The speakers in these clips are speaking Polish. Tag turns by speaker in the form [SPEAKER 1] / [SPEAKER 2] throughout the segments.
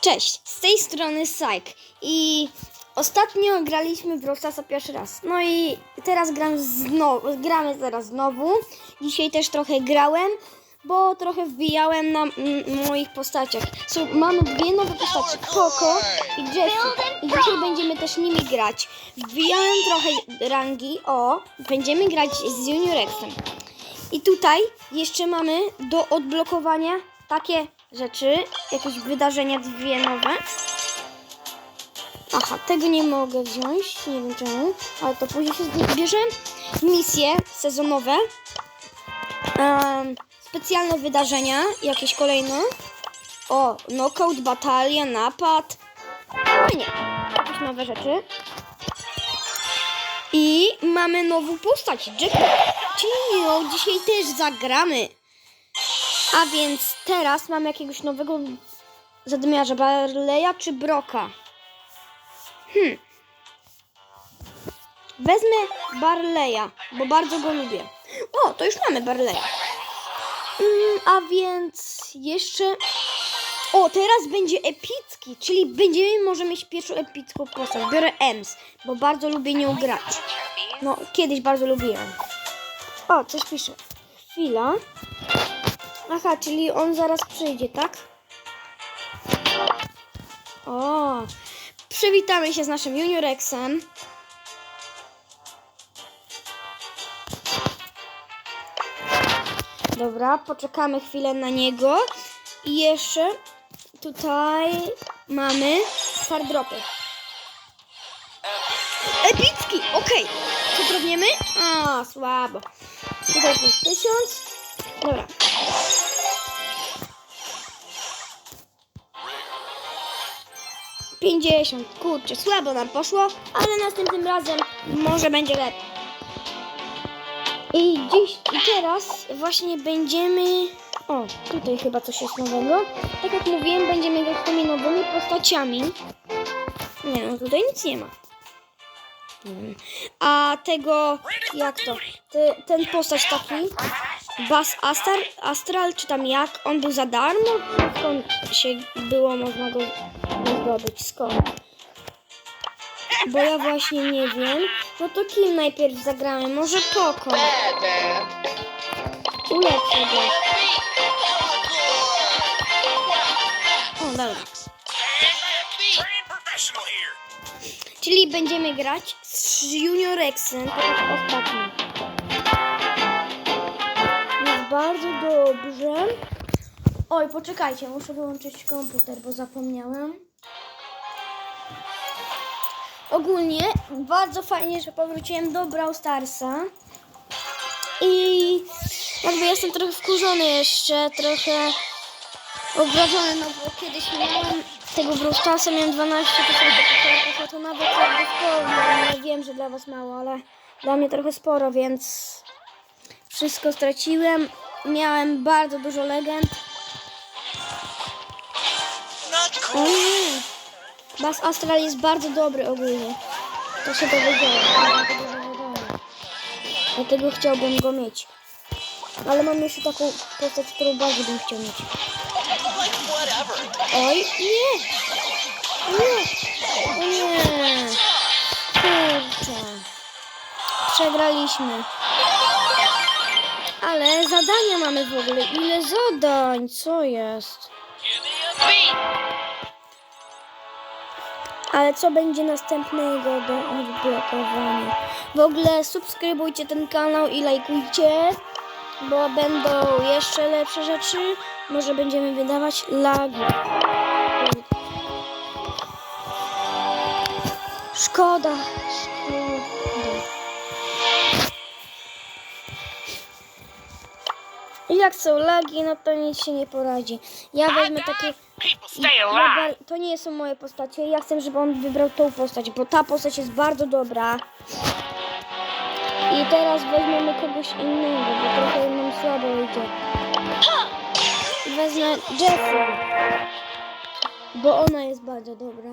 [SPEAKER 1] Cześć, z tej strony Sajk i ostatnio graliśmy w Brawl Starsa pierwszy raz. No i teraz gram znowu, gramy teraz znowu. Dzisiaj też trochę grałem, bo trochę wbijałem na moich postaciach. So, mamy dwie nowe postacie, Poco i Jessie. I dzisiaj będziemy też nimi grać. Wbijałem trochę rangi, o, będziemy grać z Juniorexem. I tutaj jeszcze mamy do odblokowania takie rzeczy, jakieś wydarzenia dwie nowe. Aha, tego nie mogę wziąć, nie wiem czemu, ale to później się zbierze. Misje sezonowe, em, specjalne wydarzenia, jakieś kolejne. O, knockout, batalia, napad. No nie, jakieś nowe rzeczy. I mamy nową postać, Jackpot. Czyli no, dzisiaj też zagramy. A więc teraz mamy jakiegoś nowego zadymiarza, Barleya czy Broka? Hmm. Wezmę Barleya, bo bardzo go lubię. O, to już mamy Barleya. Mm, a więc jeszcze... O, teraz będzie epicki, czyli będziemy może mieć pierwszą epicką postać. Biorę Ems, bo bardzo lubię nią grać. No, kiedyś bardzo lubiłem. O, coś pisze. Chwila. Aha, czyli on zaraz przyjdzie, tak? O, przywitamy się z naszym Juniorexem. Dobra, poczekamy chwilę na niego. I jeszcze tutaj mamy stardropy. Epicki, okej. Co drobniemy? A, słabo. Tutaj jest tysiąc. Dobra. Pięćdziesiąt. Kurczę, słabo nam poszło, ale następnym razem może będzie lepiej. I dziś, i teraz właśnie będziemy... O, tutaj chyba coś jest nowego. Tak jak mówiłem, będziemy grać tymi nowymi postaciami. Nie no, tutaj nic nie ma. Mm. A tego, jak to? Te, ten postać taki, Bas Astar, Astral, czy tam jak, on był za darmo? Skąd się było można go zdobyć? Skąd? Bo ja właśnie nie wiem. No to kim najpierw zagramy? Może Poko. Ulepszę go. O, dobra. Czyli będziemy grać z Juniorexem, tak jak ostatnio. Bardzo dobrze. Oj, poczekajcie, muszę wyłączyć komputer, bo zapomniałem. Ogólnie bardzo fajnie, że powróciłem do Brawl Starsa. I jakby jestem trochę wkurzony jeszcze, trochę obrażony, no bo kiedyś miałem tego Brawl Starsa, miałem 12 tysięcy to nawet jakby sporo, no, wiem, że dla was mało, ale dla mnie trochę sporo, więc wszystko straciłem. Miałem bardzo dużo legend. O nie! Bas Astral jest bardzo dobry ogólnie. To się dowiedziałem. Dlatego chciałbym go mieć. Ale mam jeszcze taką postać, którą bardzo bym chciał mieć. Oj, nie! Nie! Nie! Kurczę. Przegraliśmy. Ale zadania mamy w ogóle. Ile zadań? Co jest? Ale co będzie następnego do odblokowania? W ogóle subskrybujcie ten kanał i lajkujcie, bo będą jeszcze lepsze rzeczy. Może będziemy wydawać lagi. Szkoda, szkoda. I jak są lagi, no to nic się nie poradzi. Ja wezmę takie... Ja to nie są moje postacie. Ja chcę, żeby on wybrał tą postać, bo ta postać jest bardzo dobra. I teraz weźmiemy kogoś innego, bo trochę nam słabo idzie. Wezmę Jessie, bo ona jest bardzo dobra.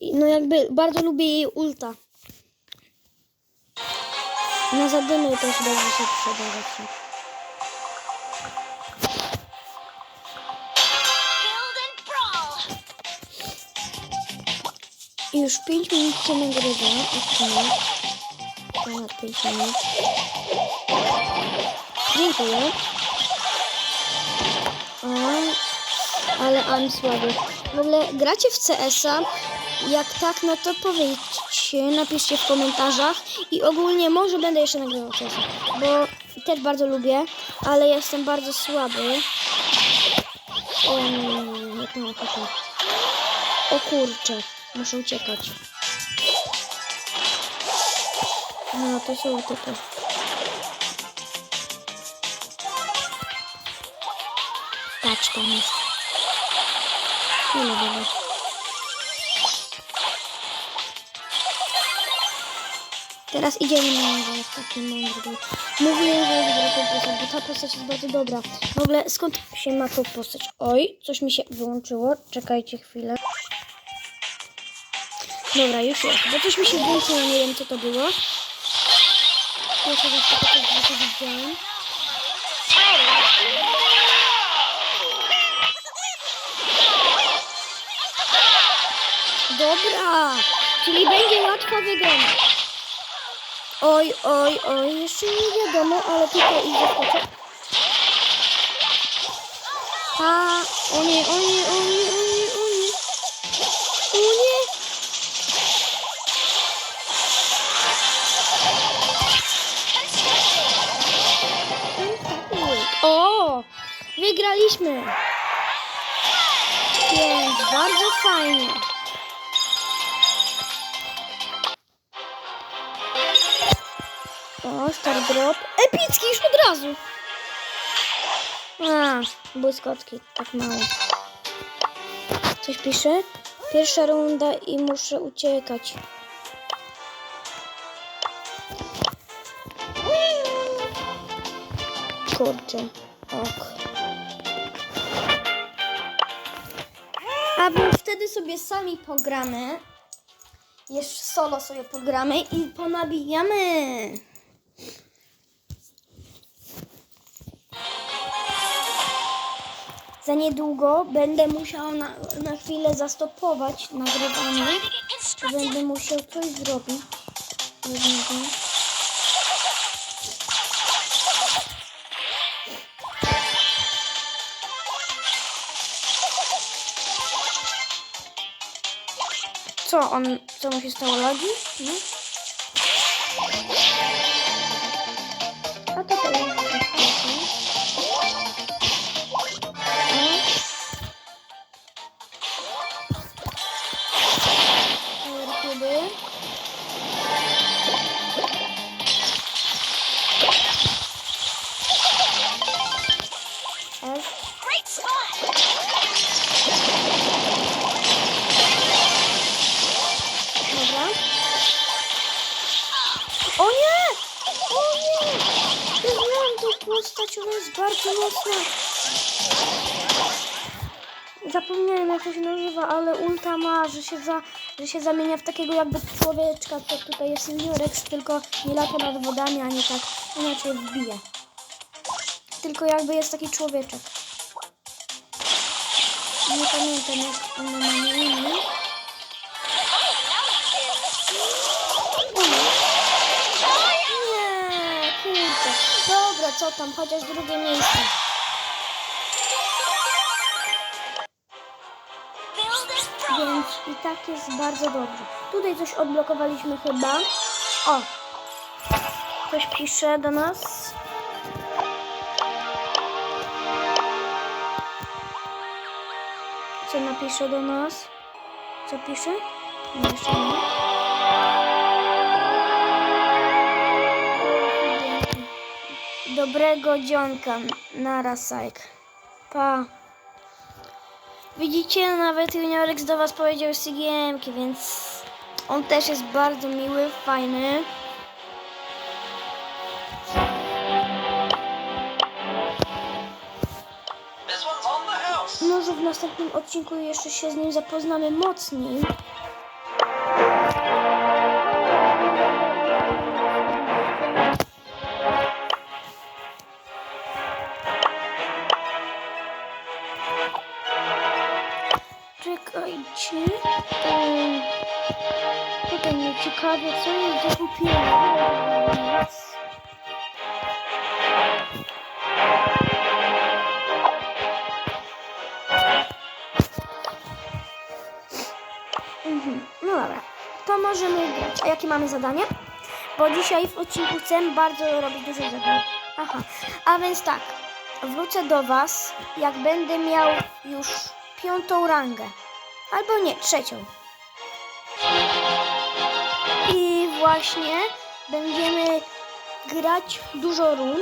[SPEAKER 1] I no jakby bardzo lubię jej ulta. Na zadymy też dobrze się przyda I już 5 minut się nagrywa. Ponad 5 minut. Dziękuję. Ale I'm słaby. W ogóle gracie w CS-a? Jak tak, no to powiedzcie, napiszcie w komentarzach. I ogólnie może będę jeszcze nagrywał CS-a, bo też bardzo lubię, ale jestem bardzo słaby. Nie. O kurczę, muszę uciekać. No, to są typy. Patrz, tam jest. Nie go. Teraz idziemy na niego, jak taki mądry. Mówiłem, że wybiorę tą postać, bo ta postać jest bardzo dobra. W ogóle skąd się ma tą postać? Oj, coś mi się wyłączyło. Czekajcie chwilę. Dobra, już jest. Bo coś mi się włączyło, nie wiem co to było. Coś w życiu widziałem. Dobra, czyli będzie łatwo wygrana. Oj, oj, oj, jeszcze nie wiadomo, ale tutaj idzie skoczek. A, o nie, o nie, o nie, o nie, o nie. O nie. Wygraliśmy. Więc bardzo fajnie. O, star drop. Epicki już od razu. A, błyskotki, tak mało. Coś pisze? Pierwsza runda i muszę uciekać. Kurczę, ok. A więc wtedy sobie sami pogramy. Jeszcze solo sobie pogramy i ponabijamy. Za niedługo będę musiał na, na chwilę zastopować nagrywanie. Będę musiał coś zrobić. On, co mu się stało? Lagi? Nie? Jest bardzo mocna. Zapomniałem jak to się nazywa, ale ulta ma, że się, za, że się zamienia w takiego jakby człowieczka, tak tutaj jest Seniorex, tylko nie lata nad wodami, ani tak inaczej wbija. Tylko jakby jest taki człowieczek. Nie pamiętam jak ona ma co tam, chociaż drugie miejsce. Więc i tak jest bardzo dobrze. Tutaj coś odblokowaliśmy chyba. O! Ktoś pisze do nas. Co napisze do nas? Co pisze? Nie, jeszcze nie. Dobrego dzionka. Nara sajk. Pa. Widzicie, nawet Juniorek do was powiedział CGM-ki, więc on też jest bardzo miły, fajny. Może w następnym odcinku jeszcze się z nim zapoznamy mocniej. Ym, Tutaj mnie ciekawie, co jest. Raz. Mhm. No dobra, to możemy grać. A jakie mamy zadanie? Bo dzisiaj w odcinku chcę bardzo robić dużo zadań. Aha, a więc tak, wrócę do Was, jak będę miał już piątą rangę. Albo nie, trzecią. I właśnie będziemy grać dużo rund.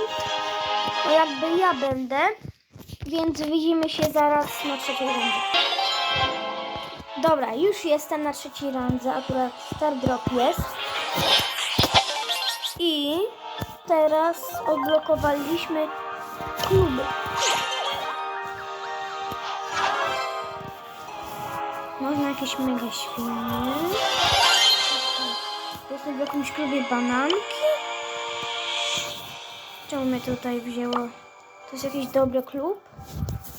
[SPEAKER 1] To jakby ja będę, więc widzimy się zaraz na trzeciej rundzie. Dobra, już jestem na trzeciej randze, akurat Star Drop jest. I teraz odblokowaliśmy kluby. Można jakieś mega świnie. Jestem w jakimś klubie bananki. Czemu mnie tutaj wzięło? To jest jakiś dobry klub?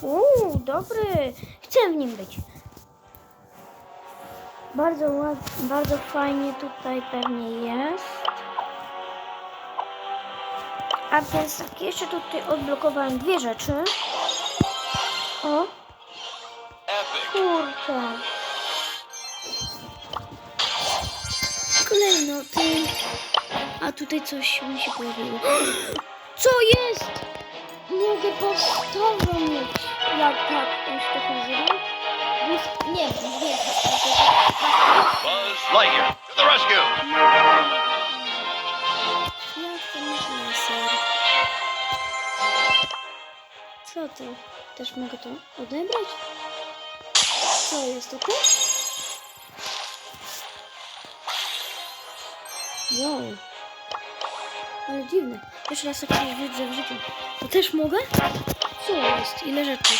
[SPEAKER 1] Uuu, dobry. Chcę w nim być. Bardzo ładnie, bardzo fajnie tutaj pewnie jest. A więc jeszcze tutaj odblokowałem dwie rzeczy. O, A tutaj coś mi się pojawiło. Co jest? Mogę postawę mieć. Jak tak, on się tak nazywa? Nie, nie.
[SPEAKER 2] Buzz Lightyear to the rescue.
[SPEAKER 1] Co to? Też mogę to odebrać? Co jest to? tu? Wow. Ale dziwne. Pierwszy raz takie widzę w życiu. To też mogę? Co jest? Ile rzeczy?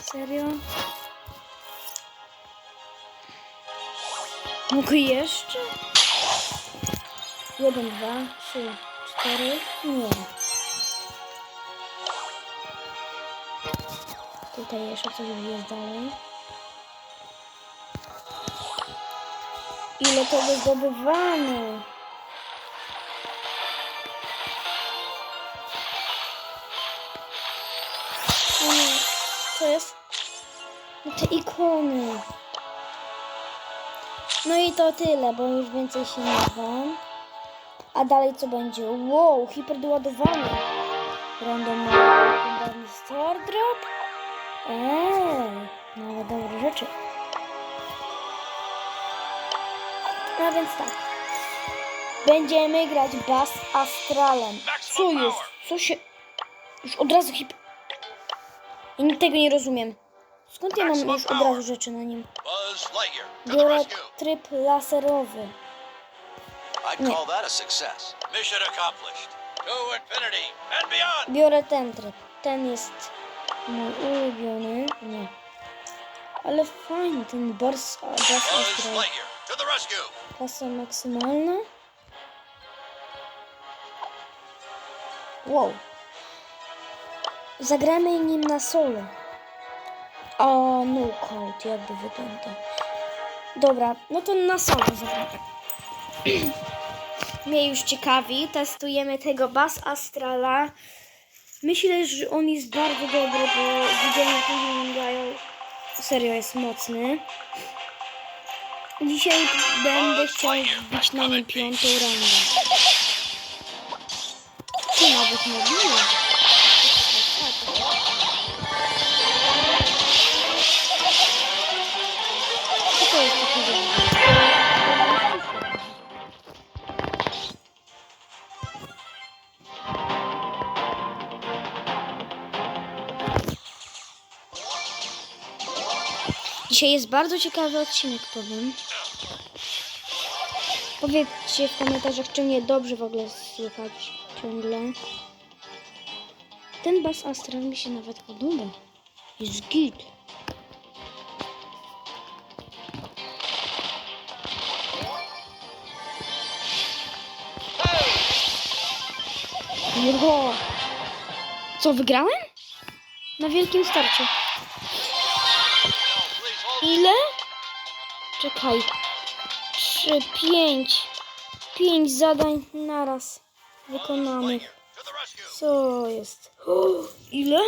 [SPEAKER 1] Serio? Mogę jeszcze? Jeden, dwa, trzy, cztery. Nie. Tutaj jeszcze coś jest dalej. Ile to wyzdobywane? O nie, Co jest? No te ikony. No i to tyle, bo już więcej się nie dam. A dalej co będzie? Wow, hiperdoładowanie. Randomowy store drop. Eee, nawet dobre rzeczy. No więc tak. Będziemy grać Bass Astralem. Co jest? Co się... Już od razu hip... Ja tego nie rozumiem. Skąd ja mam już od razu rzeczy na nim? Biorę tryb laserowy.
[SPEAKER 2] Beyond.
[SPEAKER 1] Biorę ten tryb. Ten jest mój ulubiony. Nie. Ale fajny ten Bars. Klasa maksymalna. Wow. Zagramy nim na solo. A no code jakby wygląda. Dobra, no to na solo zagramy. Mnie już ciekawi. Testujemy tego Bass Astrala. Myślę, że on jest bardzo dobry, bo widziałem jak ludzie grają. Serio jest mocny. Dzisiaj będę chciał wbić na nim piątą rangę. Tu nawet mobilny. Co Dzisiaj jest bardzo ciekawy odcinek, powiem. Powiedzcie w komentarzach, czy mnie dobrze w ogóle słychać ciągle. Ten bas astral mi się nawet podoba. Jest git. Ło. Co, wygrałem? Na wielkim starcie.
[SPEAKER 2] No.
[SPEAKER 1] Ile? Czekaj. Trzy, pięć. Pięć zadań naraz wykonanych. Co jest? O, ile?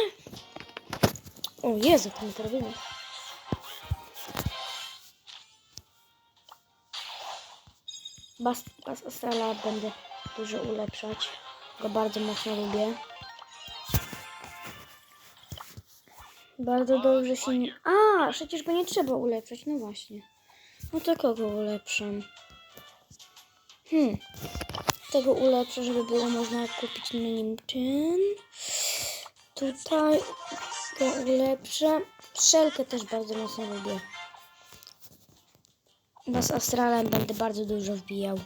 [SPEAKER 1] O Jezu, ten drabiny. Bas, bas będę dużo ulepszać. Go bardzo mocno lubię. Bardzo dobrze się nie... A, przecież go nie trzeba ulepszać, no właśnie. No to kogo ulepszam? Hmm. Tego ulepszę, żeby było można kupić na nim czyn. Tutaj go ulepszę. Strzelkę też bardzo mocno lubię. Bo z Astralem będę bardzo dużo wbijał.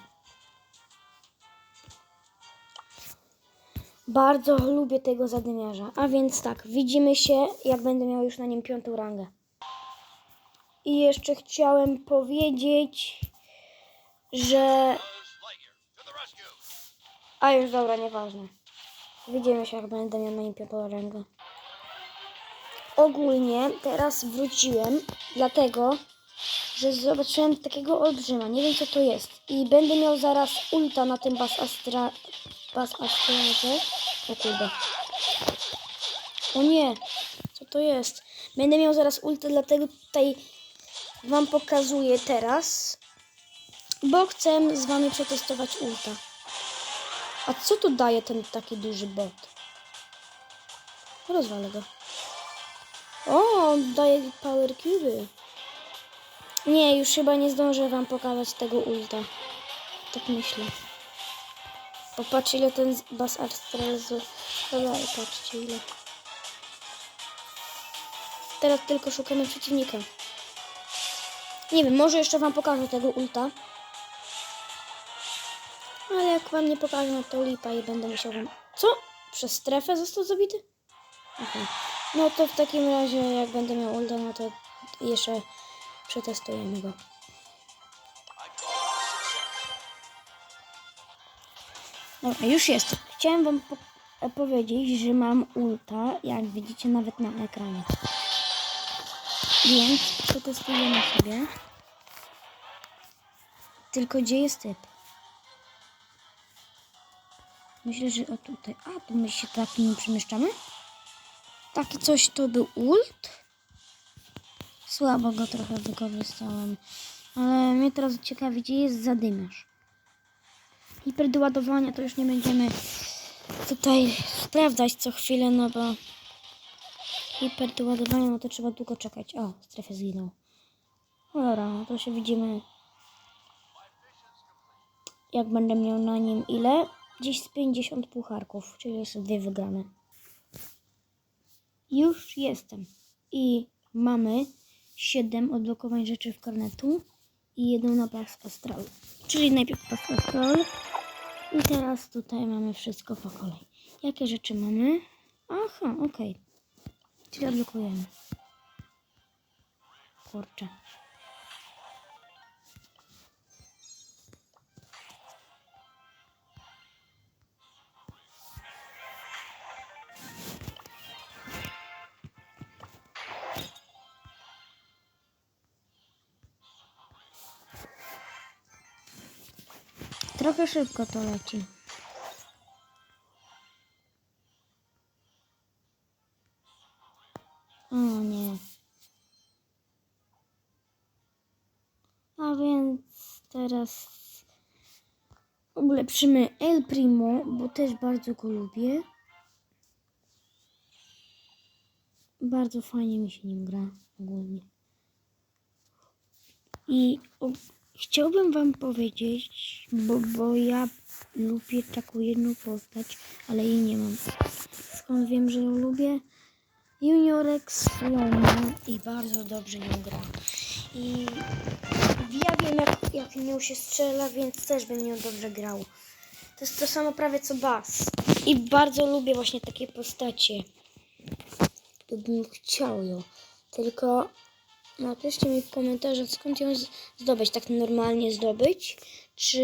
[SPEAKER 1] Bardzo lubię tego zadymiarza. A więc tak, widzimy się, jak będę miał już na nim piątą rangę. I jeszcze chciałem powiedzieć, że... A już dobra, nieważne. Widzimy się, jak będę miał na nim piątą rangę. Ogólnie teraz wróciłem, dlatego, że zobaczyłem takiego olbrzyma. Nie wiem, co to jest. I będę miał zaraz ulta na tym bas astra... Bas astralze. O kurde. O nie. Co to jest? Będę miał zaraz ulta, dlatego tutaj wam pokazuję teraz. Bo chcę z wami przetestować ulta. A co tu daje ten taki duży bot? Rozwalę go. O, daje power cube. Nie, już chyba nie zdążę wam pokazać tego ulta. Tak myślę. Popatrz ile ten bas astral z... Dobra, patrzcie ile. Teraz tylko szukamy przeciwnika. Nie wiem, może jeszcze wam pokażę tego ulta. Ale jak wam nie pokażę, no to lipa i będę musiał wam... Co? Przez strefę został zabity? Aha. No to w takim razie, jak będę miał ulta, no to jeszcze przetestujemy go. Dobra, już jest. Chciałem wam po powiedzieć, że mam ulta, jak widzicie nawet na ekranie. Więc przetestujemy sobie. Tylko gdzie jest typ? Myślę, że o tutaj. A, tu my się tak nim przemieszczamy? Taki coś to był ult. Słabo go trochę wykorzystałem. Ale mnie teraz ciekawi, gdzie jest zadymiarz. Hiperdoładowania to już nie będziemy tutaj sprawdzać co chwilę, no bo hiperdoładowania no to trzeba długo czekać. O, strefę zginął. No dobra, no to się widzimy jak będę miał na nim ile? Gdzieś z 50 pucharków, czyli jeszcze dwie wygrane. Już jestem. I mamy 7 odblokowań rzeczy w karnetu i jedną na pas astral. Czyli najpierw pas astral. I teraz tutaj mamy wszystko po kolei. Jakie rzeczy mamy? Aha, okej. Czyli odblokujemy. Kurczę. Trochę szybko to leci. O nie. A więc teraz ulepszymy El Primo, bo też bardzo go lubię. Bardzo fajnie mi się nim gra ogólnie. I chciałbym wam powiedzieć, bo, bo ja lubię taką jedną postać, ale jej nie mam. Skąd wiem, że ją lubię? Juniorek Sloma i bardzo dobrze nią gra. I ja wiem, jak, jak nią się strzela, więc też bym nią dobrze grał. To jest to samo prawie co Bas. I bardzo lubię właśnie takie postacie. Bym chciał ją. Tylko napiszcie mi w komentarzach, skąd ją zdobyć. Tak normalnie zdobyć. Czy